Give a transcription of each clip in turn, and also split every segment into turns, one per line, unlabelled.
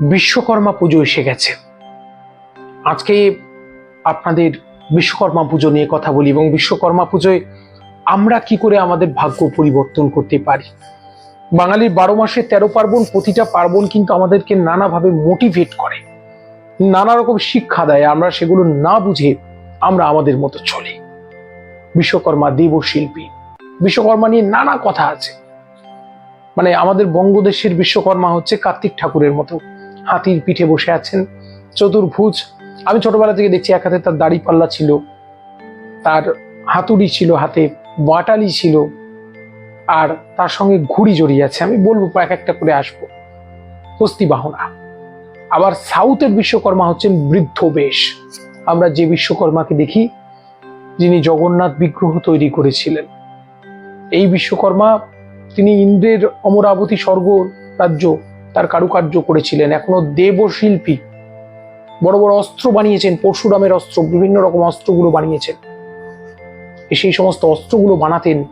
বিশ্বকর্মা পুজো এসে গেছে। আজকে আপনাদের বিশ্বকর্মা পুজো নিয়ে কথা বলি এবং বিশ্বকর্মা পুজোয় আমরা কি করে আমাদের ভাগ্য পরিবর্তন করতে পারি? বাঙালির বারো মাসে তেরো পার্বণ, প্রতিটা পার্বণ কিন্তু আমাদেরকে নানাভাবে মোটিভেট করে। নানা রকম শিক্ষা দেয়, আমরা সেগুলো না বুঝে আমরা আমাদের মতো চলি। বিশ্বকর্মা দেবশিল্পী বিশ্বকর্মা নিয়ে নানা কথা আছে। মানে আমাদের বঙ্গদেশের বিশ্বকর্মা হচ্ছে কার্তিক ঠাকুরের মতো হাতির পিঠে বসে আছেন। চতুর্ভুজ, আমি ছোটবেলা থেকে দেখছি এক হাতে তার দাড়ি পাল্লা ছিল, তার হাতুড়ি ছিল, হাতে বাটালি ছিল, আর তার সঙ্গে ঘুড়ি জড়িয়ে আছে। আমি বলব এক একটা করে আসব। হস্তি বাহনা। আবার সাউথের বিশ্বকর্মা হচ্ছেন বৃদ্ধ বেশ। আমরা যে বিশ্বকর্মাকে দেখি, যিনি জগন্নাথ বিগ্রহ তৈরি করেছিলেন। এই বিশ্বকর্মা, তিনি ইন্দ্রের অমরাবতী স্বর্গ রাজ্য তার কারুকার্য করেছিলেন, এখনও দেবশিল্পী। বড় বড় অস্ত্র বানিয়েছেন, পরশুরামের অস্ত্র, বিভিন্ন রকম অস্ত্রগুলো বানিয়েছেন। সেই সমস্ত অস্ত্রগুলো বানাতেন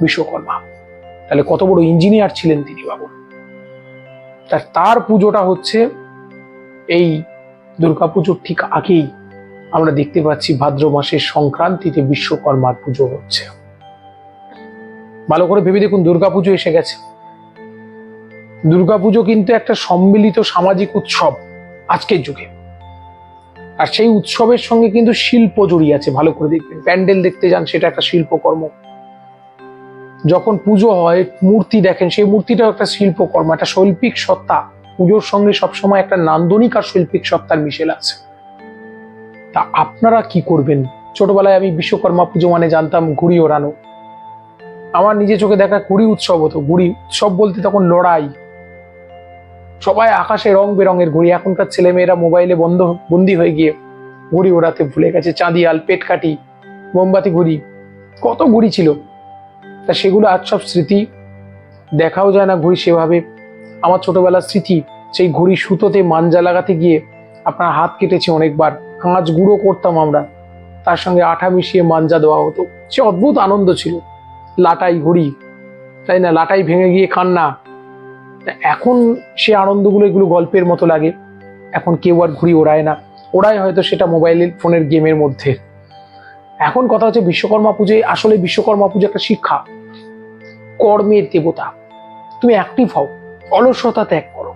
বিশ্বকর্মা। তাহলে কত বড় ইঞ্জিনিয়ার ছিলেন তিনি, বাবু? তার তার পুজোটা হচ্ছে এই দুর্গাপুজোর ঠিক আগেই আমরা দেখতে পাচ্ছি ভাদ্র মাসের সংক্রান্তিতে বিশ্বকর্মার পুজো হচ্ছে। ভালো করে ভেবে দেখুন, দুর্গাপুজো এসে গেছে। দুর্গাপুজো কিন্তু একটা সম্মিলিত সামাজিক উৎসব আজকের যুগে। আর সেই উৎসবের সঙ্গে কিন্তু শিল্প জড়িয়ে আছে, ভালো করে দেখবেন প্যান্ডেল দেখতে যান, সেটা একটা শিল্পকর্ম। যখন পুজো হয়, মূর্তি দেখেন, সেই মূর্তিটাও একটা শিল্পকর্ম, একটা শৈল্পিক সত্তা। পুজোর সঙ্গে সবসময় একটা নান্দনিক আর শৈল্পিক সত্তার মিশেল আছে। তা আপনারা কি করবেন? ছোটবেলায় আমি বিশ্বকর্মা পুজো মানে জানতাম ঘুড়ি ওড়ানো। আমার নিজে চোখে দেখা ঘুড়ি উৎসব হতো। ঘুড়ি উৎসব বলতে তখন লড়াই। সবাই আকাশে রং বেরঙের ঘুড়ি। এখনকার ছেলেমেয়েরা মোবাইলে বন্ধ, বন্দি হয়ে গিয়ে ঘুড়ি ওড়াতে ভুলে গেছে। চাঁদিয়াল, পেটকাঠি, মোমবাতি ঘুড়ি। কত ঘুড়ি ছিল। তা সেগুলো আজ সব স্মৃতি। দেখাও যায় না ঘুড়ি সেভাবে। আমার ছোটবেলার স্মৃতি, সেই ঘুড়ি সুতোতে মাঞ্জা লাগাতে গিয়ে আপনার হাত কেটেছে অনেকবার। কাঁচ গুঁড়ো করতাম আমরা। তার সঙ্গে আঠা মিশিয়ে মাঞ্জা দেওয়া হতো। সে অদ্ভুত আনন্দ ছিল। লাটাই ঘুড়ি। তাই না? লাটাই ভেঙে গিয়ে কান্না। এখন সে আনন্দগুলো এগুলো গল্পের মতো লাগে। এখন কেউ আর ঘুড়ি ওড়ায় না। ওড়ায় হয়তো সেটা মোবাইলের ফোনের গেমের মধ্যে। এখন কথা হচ্ছে বিশ্বকর্মা পুজোয় আসলে বিশ্বকর্মা পুজো একটা শিক্ষা। কর্মের দেবতা। তুমি অ্যাক্টিভ হও। অলসতা ত্যাগ করো।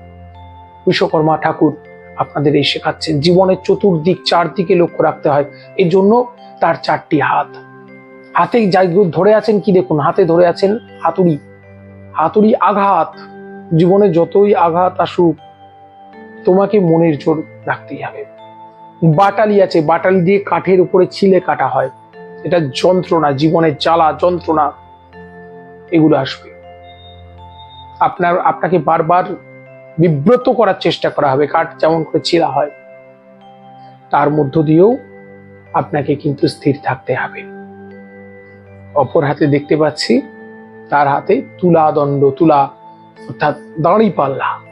বিশ্বকর্মা ঠাকুর আপনাদের এই শেখাচ্ছেন। জীবনের চতুর্দিক চারদিকে লক্ষ্য রাখতে হয়। এর জন্য তার চারটি হাত। হাতে যাই ধরে আছেন কি দেখুন? হাতে ধরে আছেন হাতুড়ি। হাতুড়ি আঘাত। জীবনে যতই আঘাত আসুক, তোমাকে মনের জোর রাখতেই হবে। বাটালি আছে, বাটালি দিয়ে কাঠের উপরে ছিলে কাটা হয়। এটা যন্ত্রণা, জীবনের জ্বালা, যন্ত্রণা, এগুলো আসবে। আপনার, আপনাকে বারবার বিব্রত করার চেষ্টা করা হবে, কাঠ যেমন করে ছিলা হয়, তার মধ্য দিয়েও আপনাকে কিন্তু স্থির থাকতে হবে। অপর হাতে দেখতে পাচ্ছি, তার হাতে তুলা দণ্ড, তুলা অর্থাৎ দাঁড়ি পাল্লা।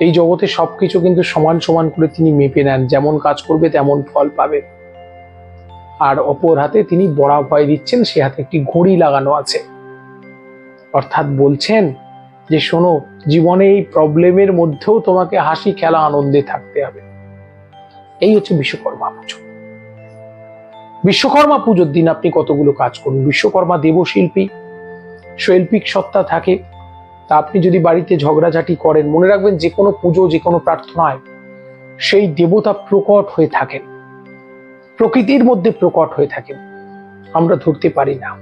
এই জগতে সবকিছু কিন্তু সমান সমান করে তিনি মেপে নেন, যেমন কাজ করবে তেমন ফল পাবে। আর অপর হাতে তিনি বড়া ভয় দিচ্ছেন, সে হাতে একটি ঘড়ি লাগানো আছে। অর্থাৎ বলছেন যে, শোনো, জীবনে এই প্রবলেমের মধ্যেও তোমাকে হাসি খেলা আনন্দে থাকতে হবে। এই হচ্ছে বিশ্বকর্মা পুজো। বিশ্বকর্মা পুজোর দিন আপনি কতগুলো কাজ করুন? বিশ্বকর্মা দেবশিল্পী, শৈল্পিক সত্তা থাকে তা আপনি যদি বাড়িতে ঝগড়াঝাটি করেন, মনে রাখবেন যে কোনো পুজো, যে কোনো প্রার্থনায় সেই দেবতা প্রকট হয়ে থাকেন। প্রকৃতির মধ্যে প্রকট হয়ে থাকেন। আমরা ধরতে পারি না।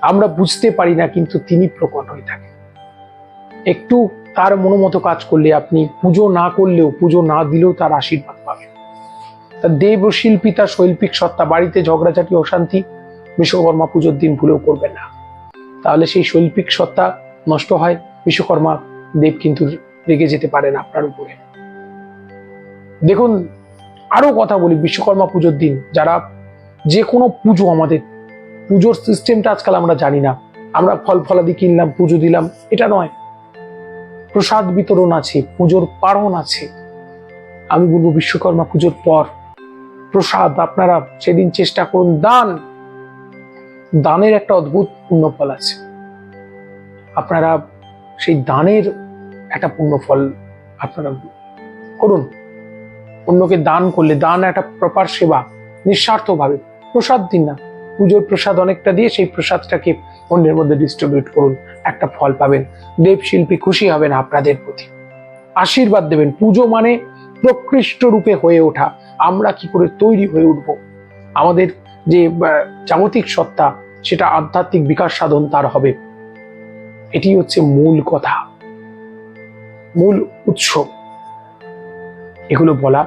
আমরা বুঝতে পারি না, কিন্তু তিনি প্রকট হয়ে থাকেন। একটু তার মনোমতো কাজ করলে আপনি পুজো না করলেও, পুজো না দিলেও তার আশীর্বাদ পাবেন। তার দেব শিল্পী তার শৈল্পিক সত্তা, বাড়িতে ঝগড়াঝাটি, অশান্তি, বিশ্বকর্মা পুজোর দিন ভুলেও করবেন না। তাহলে সেই শৈল্পিক সত্তা নষ্ট হয়। বিশ্বকর্মা দেব কিন্তু রেগে যেতে পারেন আপনার উপরে। দেখুন, আরও কথা বলি, বিশ্বকর্মা পুজোর দিন, যারা যে কোনো পুজো আমাদের, পুজোর সিস্টেমটা আজকাল আমরা জানি না। আমরা ফল ফলাদি কিনলাম, পুজো দিলাম, এটা নয়। প্রসাদ বিতরণ আছে, পুজোর পারণ আছে। আমি বলব, বিশ্বকর্মা পুজোর পর প্রসাদ আপনারা সেদিন চেষ্টা করুন, দান। দানের একটা অদ্ভুত পুণ্যফল আছে। আপনারা সেই দানের একটা পূর্ণ ফল আপনারা করুন। অন্যকে দান করলে, দান একটা প্রপার সেবা, নিঃস্বার্থভাবে। প্রসাদ দিন না। পুজোর প্রসাদ অনেকটা দিয়ে সেই প্রসাদটাকে অন্যের মধ্যে ডিস্ট্রিবিউট করুন। একটা ফল পাবেন। দেবশিল্পী খুশি হবেন আপনাদের প্রতি। আশীর্বাদ দেবেন। পুজো মানে প্রকৃষ্ট রূপে হয়ে ওঠা। আমরা কি করে তৈরি হয়ে উঠব? আমাদের যে জাগতিক সত্তা, সেটা আধ্যাত্মিক বিকাশ সাধন তার হবে। এটি হচ্ছে মূল কথা, মূল উৎস এগুলো বলা,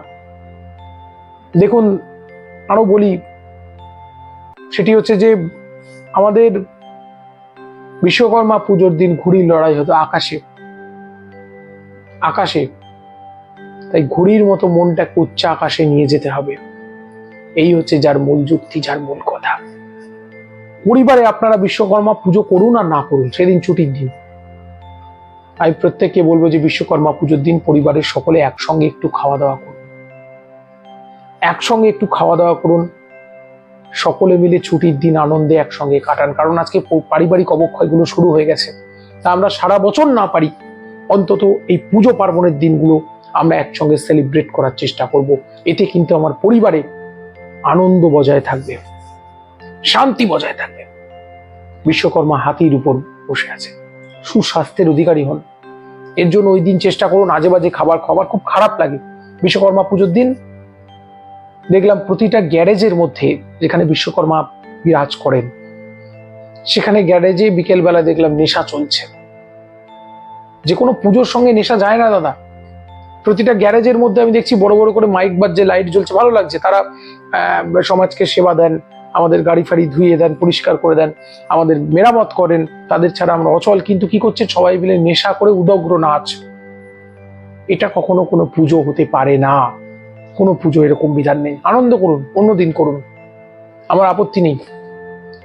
দেখুন, আরও বলি, সেটি হচ্ছে যে আমাদের বিশ্বকর্মা পুজোর দিন ঘুড়ির লড়াই হতো আকাশে। আকাশে, তাই ঘুড়ির মতো মনটাকে উচ্চ আকাশে নিয়ে যেতে হবে। এই হচ্ছে যার মূল যুক্তি, যার মূল কথা। পরিবারে আপনারা বিশ্বকর্মা পুজো করুন আর না করুন, সেদিন ছুটির দিন। আমি প্রত্যেককে বলব যে বিশ্বকর্মা পুজোর দিন পরিবারের সকলে একসঙ্গে একটু খাওয়া দাওয়া করুন। একসঙ্গে একটু খাওয়া দাওয়া করুন। সকলে মিলে ছুটির দিন আনন্দে একসঙ্গে কাটান। কারণ আজকে পারিবারিক অবক্ষয়গুলো শুরু হয়ে গেছে। তা আমরা সারা বছর না পারি, অন্তত এই পুজো পার্বণের দিনগুলো আমরা একসঙ্গে সেলিব্রেট করার চেষ্টা করব। এতে কিন্তু আমার পরিবারে আনন্দ বজায় থাকবে। শান্তি বজায় থাকবে বিশ্বকর্মা হাতির উপর বসে আছে। সুস্বাস্থ্যের অধিকারী হন। এর জন্য ওই দিন চেষ্টা করুন আজে বাজে খাবার খাবার খুব খারাপ লাগে। বিশ্বকর্মা পুজোর দিন দেখলাম প্রতিটা গ্যারেজের মধ্যে যেখানে বিশ্বকর্মা বিরাজ করেন, সেখানে গ্যারেজে বিকেলবেলা দেখলাম নেশা চলছে। যে কোনো পুজোর সঙ্গে নেশা যায় না, দাদা। প্রতিটা গ্যারেজের মধ্যে আমি দেখছি বড় বড় করে মাইক বাজছে, লাইট জ্বলছে, ভালো লাগছে। তারা সমাজকে সেবা দেন। আমাদের গাড়ি ফাড়ি ধুয়ে দেন, পরিষ্কার করে দেন, আমাদের মেরামত করেন, তাদের ছাড়া আমরা অচল। কিন্তু কি করছে? সবাই মিলে নেশা করে উদগ্র নাচ। এটা কখনো কোনো পুজো হতে পারে না। কোনো পুজো এরকম বিধান নেই। আনন্দ করুন অন্য দিন করুন। আমার আপত্তি নেই।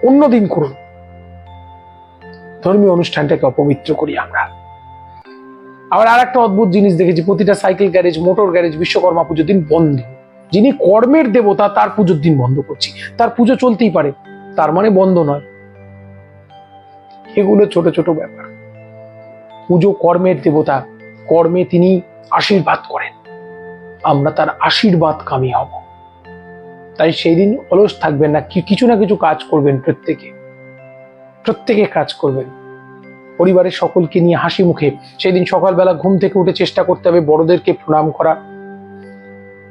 অন্য দিন করুন। ধর্মীয় অনুষ্ঠানটাকে অপবিত্র করি আমরা। আবার আর একটা অদ্ভুত জিনিস দেখেছি, প্রতিটা cycle, garage, motor garage, Vishwakarma পুজোর দিন বন্ধ। যিনি কর্মের দেবতা, তার পুজোর দিন বন্ধ করছি। তার পুজো চলতেই পারে, তার মানে বন্ধ নয়। এগুলো ছোট ছোট ব্যাপার। পুজো কর্মের দেবতা, কর্মে তিনি আশীর্বাদ করেন। আমরা তার আশীর্বাদ কামি হব। তাই সেই দিন অলস থাকবেন না কিছু না কিছু কাজ করবেন প্রত্যেকে। প্রত্যেকে কাজ করবেন। পরিবারের সকলকে নিয়ে হাসি মুখে। সেই দিন সকালবেলা ঘুম থেকে উঠে চেষ্টা করতে হবে বড়দেরকে প্রণাম করা।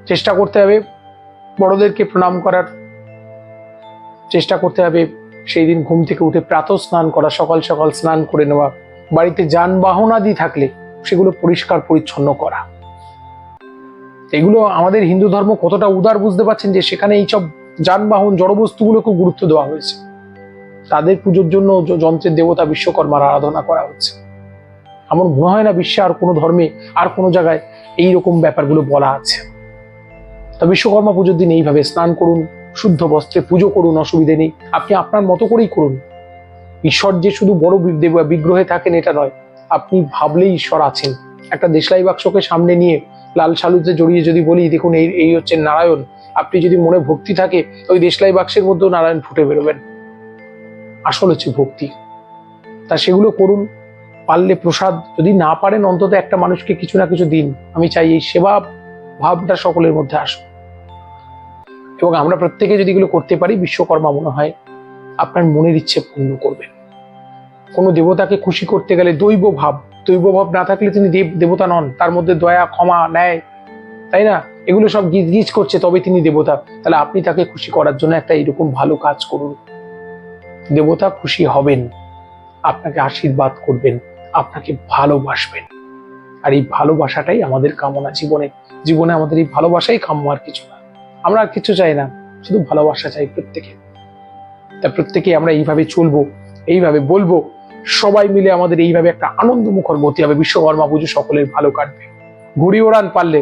চেষ্টা করতে হবে, বড়দেরকে প্রণাম করার চেষ্টা করতে হবে, সেই দিন ঘুম থেকে উঠে প্রাত স্নান করা, সকাল সকাল স্নান করে নেওয়া, বাড়িতে যানবাহন আদি থাকলে সেগুলো পরিষ্কার পরিচ্ছন্ন করা। এগুলো আমাদের হিন্দু ধর্ম কতটা উদার বুঝতে পারছেন যে সেখানে এইসব যানবাহন জড়বস্তুগুলোকে গুরুত্ব দেওয়া হয়েছে। তাদের পুজোর জন্য যন্ত্রের দেবতা বিশ্বকর্মার আরাধনা করা হচ্ছে। আমার মনে হয় না, বিশ্বে আর কোনো ধর্মে আর কোনো জায়গায় এই রকম ব্যাপারগুলো বলা আছে। তা বিশ্বকর্মা পুজোর দিন এইভাবে স্নান করুন, শুদ্ধ বস্ত্রে পুজো করুন, অসুবিধে নেই। আপনি আপনার মতো করেই করুন। ঈশ্বর যে শুধু বড় বিগ্রহে থাকেন এটা নয়, আপনি ভাবলেই ঈশ্বর আছেন। একটা দেশলাই বাক্সকে সামনে নিয়ে লাল সালুতে জড়িয়ে যদি বলি, দেখুন, এই এই হচ্ছে নারায়ণ। আপনি যদি মনে ভক্তি থাকে, ওই দেশলাই বাক্সের মধ্যেও নারায়ণ ফুটে বেরোবেন। আসল হচ্ছে ভক্তি। তা সেগুলো করুন। পারলে প্রসাদ। যদি না পারেন, অন্তত একটা মানুষকে কিছু না কিছু দিন। আমি চাই এই সেবা ভাবটা সকলের মধ্যে আসুক। এবং আমরা প্রত্যেকে যদি এগুলো করতে পারি, বিশ্বকর্মা মনে হয় আপনার মনের ইচ্ছে পূর্ণ করবেন। কোনো দেবতাকে খুশি করতে গেলে দৈব ভাব দৈব ভাব না থাকলে তিনি দেব, দেবতা নন, তার মধ্যে দয়া, ক্ষমা, ন্যায়, তাই না? এগুলো সব গিজ গিজ করছে, তবে তিনি দেবতা। তাহলে আপনি তাকে খুশি করার জন্য একটা এরকম ভালো কাজ করুন। দেবতা খুশি হবেন, আপনাকে আশীর্বাদ করবেন, আপনাকে ভালোবাসবেন। আর এই ভালোবাসাটাই আমাদের কামনা জীবনে। জীবনে আমাদের এই ভালোবাসাই কাম্য আর কিছু না। আমরা আর কিছু চাই না, শুধু ভালোবাসা চাই প্রত্যেকে। তা প্রত্যেকে আমরা এইভাবে চলবো, এইভাবে বলব, সবাই মিলে আমাদের এইভাবে একটা আনন্দ মুখর গতি হবে, বিশ্বকর্মা পুজো সকলের ভালো কাটবে। ঘুড়ি ওড়ান পারলে,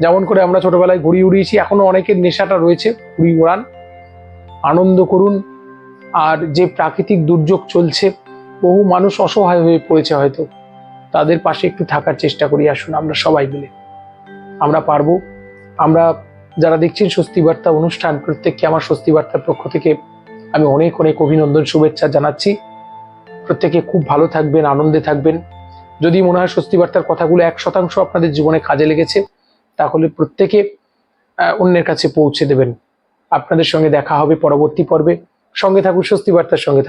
যেমন করে আমরা ছোটবেলায় ঘুড়ি উড়িয়েছি, এখনও অনেকের নেশাটা রয়েছে, ঘুড়ি ওড়ান। আনন্দ করুন, আর যে প্রাকৃতিক দুর্যোগ চলছে, বহু মানুষ অসহায় হয়ে পড়েছে হয়তো, তাদের পাশে একটু থাকার চেষ্টা করি, আসুন আমরা সবাই মিলে। আমরা পারব, আমরা যারা দেখছেন স্বস্তি বার্তা অনুষ্ঠান, প্রত্যেককে আমার স্বস্তি বার্তার পক্ষ থেকে আমি অনেক অনেক অভিনন্দন, শুভেচ্ছা জানাচ্ছি। প্রত্যেকে খুব ভালো থাকবেন, আনন্দে থাকবেন। যদি মনে হয় স্বস্তি বার্তার কথাগুলো এক শতাংশ আপনাদের জীবনে কাজে লেগেছে, তাহলে প্রত্যেকে অন্যের কাছে পৌঁছে দেবেন। আপনাদের সঙ্গে দেখা হবে পরবর্তী পর্বে। সঙ্গে থাকুন, স্বস্তি বার্তার সঙ্গে থাকুন।